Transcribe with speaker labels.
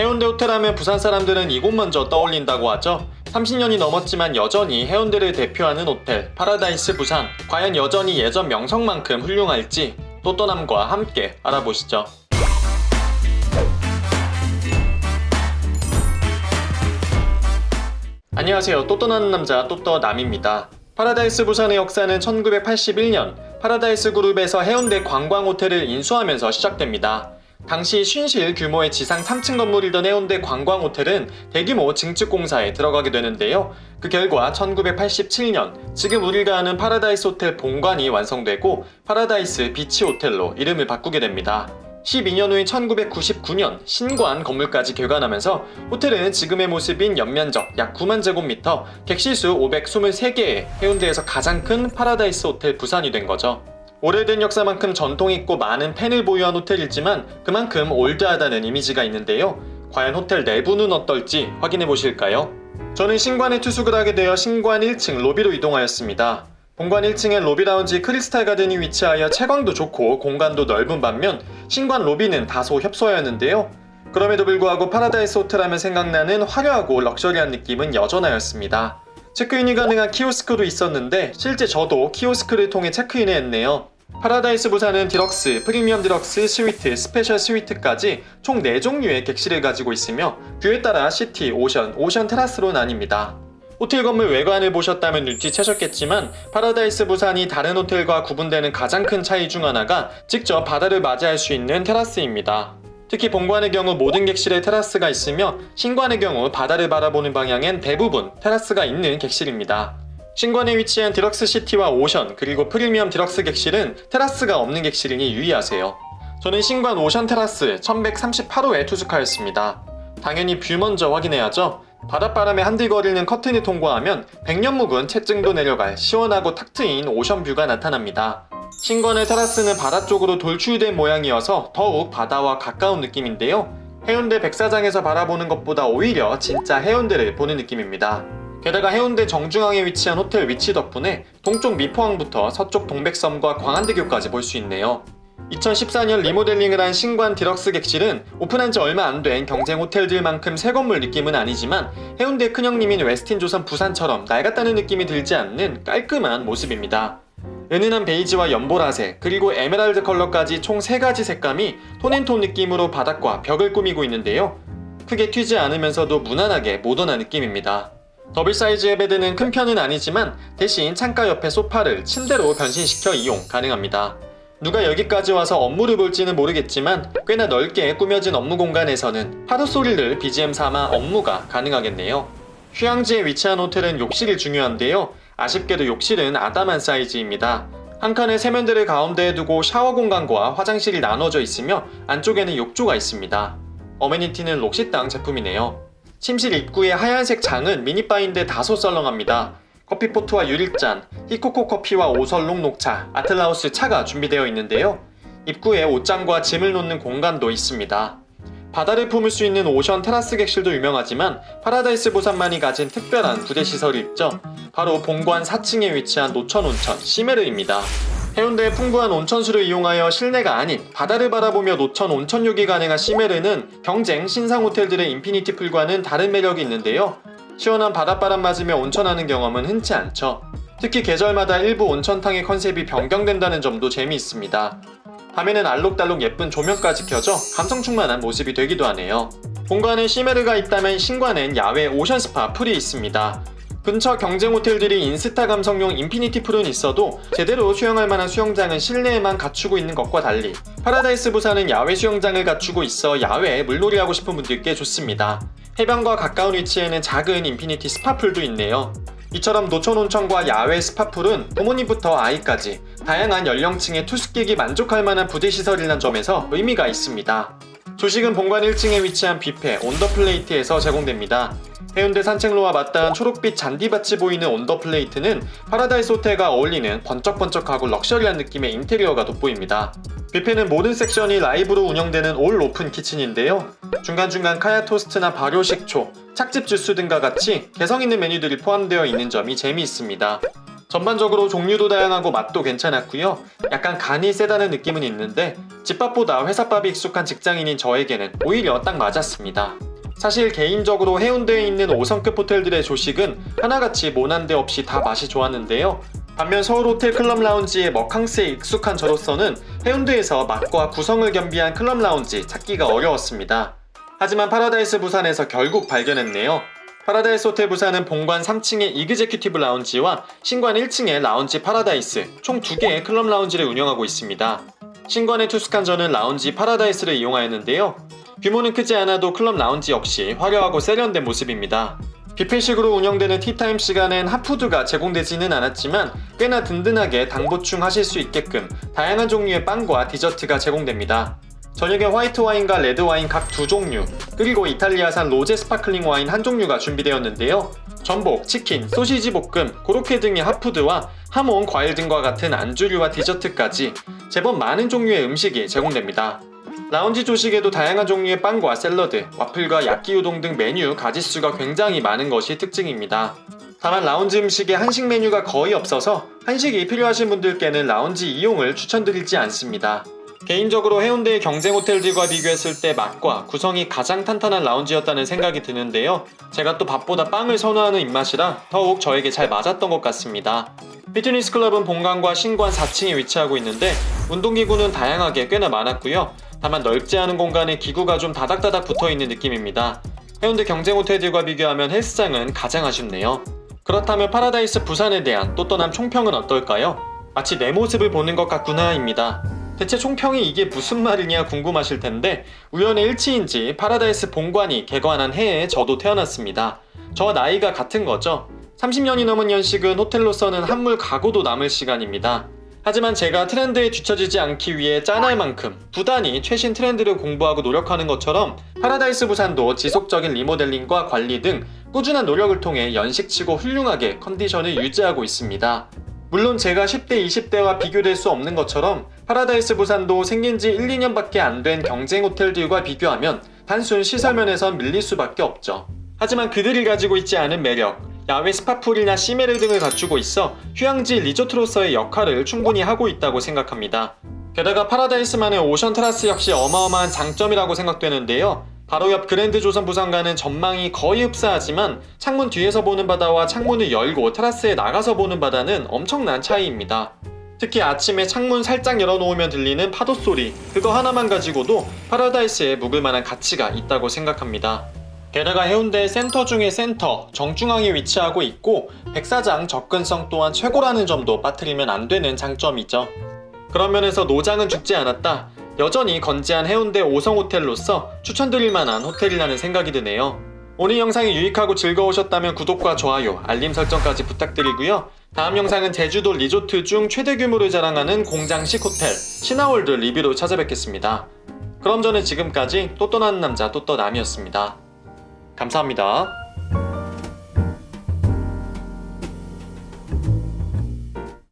Speaker 1: 해운대 호텔 하면 부산 사람들은 이곳 먼저 떠올린다고 하죠. 30년이 넘었지만 여전히 해운대를 대표하는 호텔 파라다이스 부산. 과연 여전히 예전 명성만큼 훌륭할지 또또남과 함께 알아보시죠. 안녕하세요. 또떠나는 남자 또떠남입니다. 파라다이스 부산의 역사는 1981년 파라다이스 그룹에서 해운대 관광 호텔을 인수하면서 시작됩니다. 당시 쉰실 규모의 지상 3층 건물이던 해운대 관광호텔은 대규모 증축공사에 들어가게 되는데요. 그 결과 1987년 지금 우리가 아는 파라다이스 호텔 본관이 완성되고 파라다이스 비치 호텔로 이름을 바꾸게 됩니다. 12년 후인 1999년 신관 건물까지 개관하면서 호텔은 지금의 모습인 연면적 약 9만 제곱미터, 객실수 523개의 해운대에서 가장 큰 파라다이스 호텔 부산이 된 거죠. 오래된 역사만큼 전통 있고 많은 팬을 보유한 호텔이지만 그만큼 올드하다는 이미지가 있는데요. 과연 호텔 내부는 어떨지 확인해 보실까요? 저는 신관에 투숙을 하게 되어 신관 1층 로비로 이동하였습니다. 본관 1층엔 로비 라운지 크리스탈 가든이 위치하여 채광도 좋고 공간도 넓은 반면 신관 로비는 다소 협소하였는데요. 그럼에도 불구하고 파라다이스 호텔 하면 생각나는 화려하고 럭셔리한 느낌은 여전하였습니다. 체크인이 가능한 키오스크도 있었는데 실제 저도 키오스크를 통해 체크인을 했네요. 파라다이스 부산은 디럭스, 프리미엄 디럭스, 스위트, 스페셜 스위트까지 총 4종류의 객실을 가지고 있으며 뷰에 따라 시티, 오션, 오션 테라스로 나뉩니다. 호텔 건물 외관을 보셨다면 눈치채셨겠지만 파라다이스 부산이 다른 호텔과 구분되는 가장 큰 차이 중 하나가 직접 바다를 맞이할 수 있는 테라스입니다. 특히 본관의 경우 모든 객실에 테라스가 있으며 신관의 경우 바다를 바라보는 방향엔 대부분 테라스가 있는 객실입니다. 신관에 위치한 디럭스 시티와 오션 그리고 프리미엄 디럭스 객실은 테라스가 없는 객실이니 유의하세요. 저는 신관 오션 테라스 1138호에 투숙하였습니다. 당연히 뷰 먼저 확인해야죠. 바닷바람에 한들거리는 커튼이 통과하면 백년 묵은 채증도 내려갈 시원하고 탁 트인 오션 뷰가 나타납니다. 신관의 테라스는 바다 쪽으로 돌출된 모양이어서 더욱 바다와 가까운 느낌인데요. 해운대 백사장에서 바라보는 것보다 오히려 진짜 해운대를 보는 느낌입니다. 게다가 해운대 정중앙에 위치한 호텔 위치 덕분에 동쪽 미포항부터 서쪽 동백섬과 광안대교까지 볼 수 있네요. 2014년 리모델링을 한 신관 디럭스 객실은 오픈한 지 얼마 안 된 경쟁 호텔들만큼 새 건물 느낌은 아니지만 해운대 큰형님인 웨스틴 조선 부산처럼 낡았다는 느낌이 들지 않는 깔끔한 모습입니다. 은은한 베이지와 연보라색 그리고 에메랄드 컬러까지 총 3가지 색감이 톤앤톤 느낌으로 바닥과 벽을 꾸미고 있는데요. 크게 튀지 않으면서도 무난하게 모던한 느낌입니다. 더블 사이즈의 베드는 큰 편은 아니지만 대신 창가 옆에 소파를 침대로 변신시켜 이용 가능합니다. 누가 여기까지 와서 업무를 볼지는 모르겠지만 꽤나 넓게 꾸며진 업무 공간에서는 파도 소리를 BGM 삼아 업무가 가능하겠네요. 휴양지에 위치한 호텔은 욕실이 중요한데요. 아쉽게도 욕실은 아담한 사이즈입니다. 한 칸의 세면대를 가운데에 두고 샤워 공간과 화장실이 나눠져 있으며 안쪽에는 욕조가 있습니다. 어메니티는 록시땅 제품이네요. 침실 입구의 하얀색 장은 미니바인데 다소 썰렁합니다. 커피포트와 유리잔, 히코코 커피와 오설록 녹차, 아틀라우스 차가 준비되어 있는데요. 입구에 옷장과 짐을 놓는 공간도 있습니다. 바다를 품을 수 있는 오션 테라스 객실도 유명하지만 파라다이스 부산만이 가진 특별한 부대 시설이 있죠. 바로 본관 4층에 위치한 노천 온천 시메르입니다. 해운대의 풍부한 온천수를 이용하여 실내가 아닌 바다를 바라보며 노천 온천욕이 가능한 시메르는 경쟁 신상 호텔들의 인피니티 풀과는 다른 매력이 있는데요. 시원한 바닷바람 맞으며 온천하는 경험은 흔치 않죠. 특히 계절마다 일부 온천탕의 컨셉이 변경된다는 점도 재미있습니다. 밤에는 알록달록 예쁜 조명까지 켜져 감성 충만한 모습이 되기도 하네요. 본관에 시메르가 있다면 신관엔 야외 오션 스파 풀이 있습니다. 근처 경쟁 호텔들이 인스타 감성용 인피니티 풀은 있어도 제대로 수영할 만한 수영장은 실내에만 갖추고 있는 것과 달리 파라다이스 부산은 야외 수영장을 갖추고 있어 야외에 물놀이 하고 싶은 분들께 좋습니다. 해변과 가까운 위치에는 작은 인피니티 스파풀도 있네요. 이처럼 노천 온천과 야외 스파풀은 부모님부터 아이까지 다양한 연령층의 투숙객이 만족할 만한 부대 시설이라는 점에서 의미가 있습니다. 조식은 본관 1층에 위치한 뷔페 온더플레이트에서 제공됩니다. 해운대 산책로와 맞닿은 초록빛 잔디밭이 보이는 온더플레이트는 파라다이스 호텔과 어울리는 번쩍번쩍하고 럭셔리한 느낌의 인테리어가 돋보입니다. 뷔페는 모든 섹션이 라이브로 운영되는 올 오픈 키친인데요. 중간중간 카야 토스트나 발효 식초, 착즙 주스 등과 같이 개성 있는 메뉴들이 포함되어 있는 점이 재미있습니다. 전반적으로 종류도 다양하고 맛도 괜찮았고요. 약간 간이 세다는 느낌은 있는데 집밥보다 회사밥이 익숙한 직장인인 저에게는 오히려 딱 맞았습니다. 사실 개인적으로 해운대에 있는 5성급 호텔들의 조식은 하나같이 모난데 없이 다 맛이 좋았는데요. 반면 서울 호텔 클럽 라운지의 머캉스에 익숙한 저로서는 해운대에서 맛과 구성을 겸비한 클럽 라운지 찾기가 어려웠습니다. 하지만 파라다이스 부산에서 결국 발견했네요. 파라다이스 호텔 부산은 본관 3층의 이그제큐티브 라운지와 신관 1층의 라운지 파라다이스 총 2개의 클럽 라운지를 운영하고 있습니다. 신관의 투숙한 저는 라운지 파라다이스를 이용하였는데요. 규모는 크지 않아도 클럽 라운지 역시 화려하고 세련된 모습입니다. 뷔페식으로 운영되는 티타임 시간엔 핫푸드가 제공되지는 않았지만 꽤나 든든하게 당 보충하실 수 있게끔 다양한 종류의 빵과 디저트가 제공됩니다. 저녁에 화이트 와인과 레드 와인 각 두 종류, 그리고 이탈리아산 로제 스파클링 와인 한 종류가 준비되었는데요. 전복, 치킨, 소시지 볶음, 고로케 등의 핫푸드와 하몬, 과일 등과 같은 안주류와 디저트까지 제법 많은 종류의 음식이 제공됩니다. 라운지 조식에도 다양한 종류의 빵과 샐러드, 와플과 야끼 우동 등 메뉴 가짓수가 굉장히 많은 것이 특징입니다. 다만 라운지 음식에 한식 메뉴가 거의 없어서 한식이 필요하신 분들께는 라운지 이용을 추천드리지 않습니다. 개인적으로 해운대의 경쟁 호텔들과 비교했을 때 맛과 구성이 가장 탄탄한 라운지였다는 생각이 드는데요. 제가 또 밥보다 빵을 선호하는 입맛이라 더욱 저에게 잘 맞았던 것 같습니다. 피트니스 클럽은 본관과 신관 4층에 위치하고 있는데 운동기구는 다양하게 꽤나 많았고요. 다만 넓지 않은 공간에 기구가 좀 다닥다닥 붙어 있는 느낌입니다. 해운대 경쟁 호텔들과 비교하면 헬스장은 가장 아쉽네요. 그렇다면 파라다이스 부산에 대한 또 떠난 총평은 어떨까요? 마치 내 모습을 보는 것 같구나입니다. 대체 총평이 이게 무슨 말이냐 궁금하실 텐데 우연의 일치인지 파라다이스 본관이 개관한 해에 저도 태어났습니다. 저와 나이가 같은 거죠. 30년이 넘은 연식은 호텔로서는 한물 가고도 남을 시간입니다. 하지만 제가 트렌드에 뒤처지지 않기 위해 짠할 만큼 부단히 최신 트렌드를 공부하고 노력하는 것처럼 파라다이스 부산도 지속적인 리모델링과 관리 등 꾸준한 노력을 통해 연식치고 훌륭하게 컨디션을 유지하고 있습니다. 물론 제가 10대, 20대와 비교될 수 없는 것처럼 파라다이스 부산도 생긴 지 1, 2년밖에 안 된 경쟁 호텔들과 비교하면 단순 시설 면에선 밀릴 수밖에 없죠. 하지만 그들이 가지고 있지 않은 매력, 야외 스파풀이나 시메르 등을 갖추고 있어 휴양지 리조트로서의 역할을 충분히 하고 있다고 생각합니다. 게다가 파라다이스만의 오션 테라스 역시 어마어마한 장점이라고 생각되는데요. 바로 옆 그랜드 조선 부산과는 전망이 거의 흡사하지만 창문 뒤에서 보는 바다와 창문을 열고 테라스에 나가서 보는 바다는 엄청난 차이입니다. 특히 아침에 창문 살짝 열어놓으면 들리는 파도 소리, 그거 하나만 가지고도 파라다이스에 묵을 만한 가치가 있다고 생각합니다. 게다가 해운대 센터 중의 센터, 정중앙에 위치하고 있고 백사장 접근성 또한 최고라는 점도 빠뜨리면 안 되는 장점이죠. 그런 면에서 노장은 죽지 않았다. 여전히 건재한 해운대 5성 호텔로서 추천드릴 만한 호텔이라는 생각이 드네요. 오늘 영상이 유익하고 즐거우셨다면 구독과 좋아요, 알림 설정까지 부탁드리고요. 다음 영상은 제주도 리조트 중 최대 규모를 자랑하는 공장식 호텔 신화월드 리뷰로 찾아뵙겠습니다. 그럼 저는 지금까지 또 떠나는 남자 또 떠남이었습니다. 감사합니다.